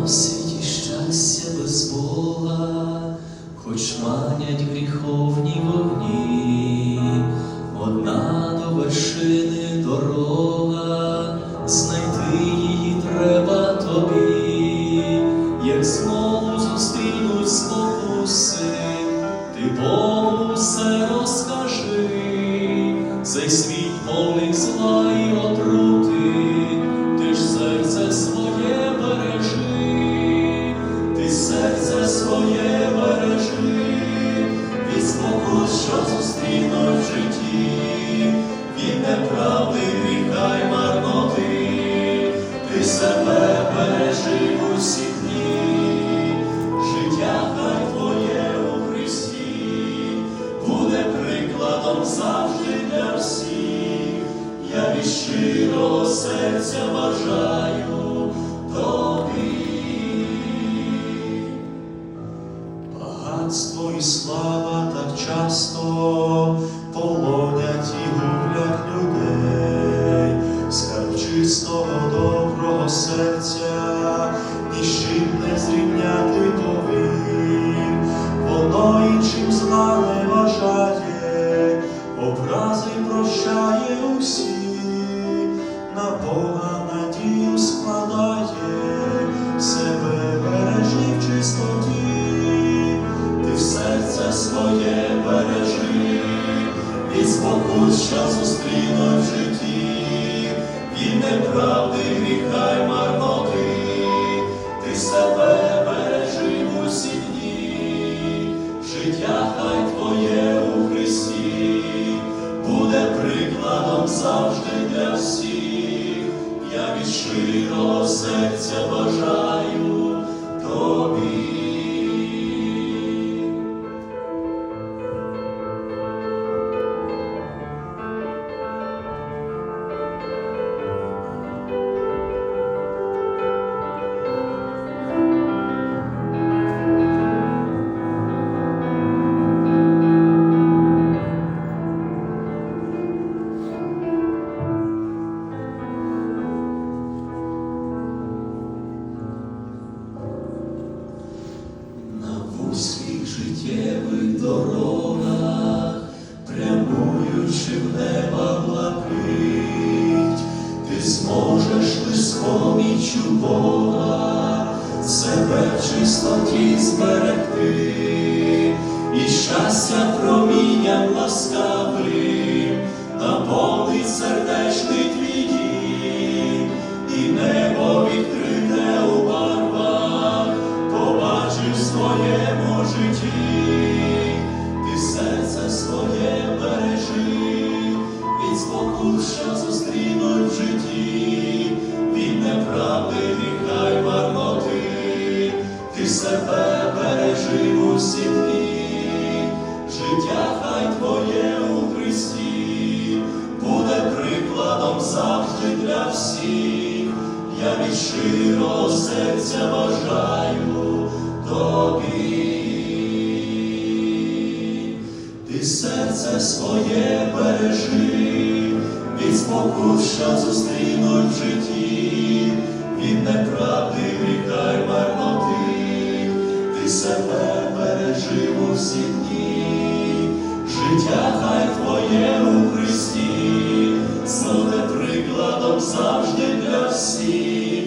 на світі щастя без Бога, хоч манять гріховні вогні, одна до вершини дорога, знайти її треба тобі, як знову зустрінуть спокуси, ти Богу все розкажи, цей світ повний зла. Своє бережи, від спокус, що зустрінуть в житті, від неправди, гріха й марноти, ти себе бережи усі дні, життя хай твоє у Христі, буде прикладом завжди для всіх, я від щирого серця бажаю полонять і гублять людей, скарб чистого доброго серця, з чим не зрівняти повім, воно іншим зла не бажає, образи прощає усі, на Бога спокус, що в житті, від неправди, гріха й марноти, ти себе бережи в усі дні, життя хай твоє у Христі, буде прикладом завжди для всіх, я від щирого серця бажаю дорогах, прямуючи в неба блакить, ти зможеш лиском і поміччю Бога себе в чистоті зберегти, і щастя промінням ласкавим від зустрінуть в житті, від неправди, гріха й марноти, ти себе бережи усі дні, життя хай твоє у Христі, буде прикладом завжди для всіх, я від щирого серця бажаю тобі. Ти серце своє бережи, від спокус, що зустрінуть в житті, від неправди, гріха й марноти, ти себе бережи в усі дні, життя хай твоє у Христі, буде прикладом завжди для всіх,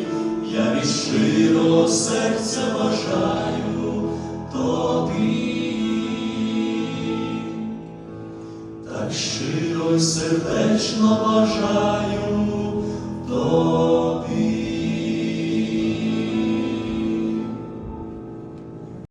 я від щирого серця бажаю щиро й сердечно бажаю тобі.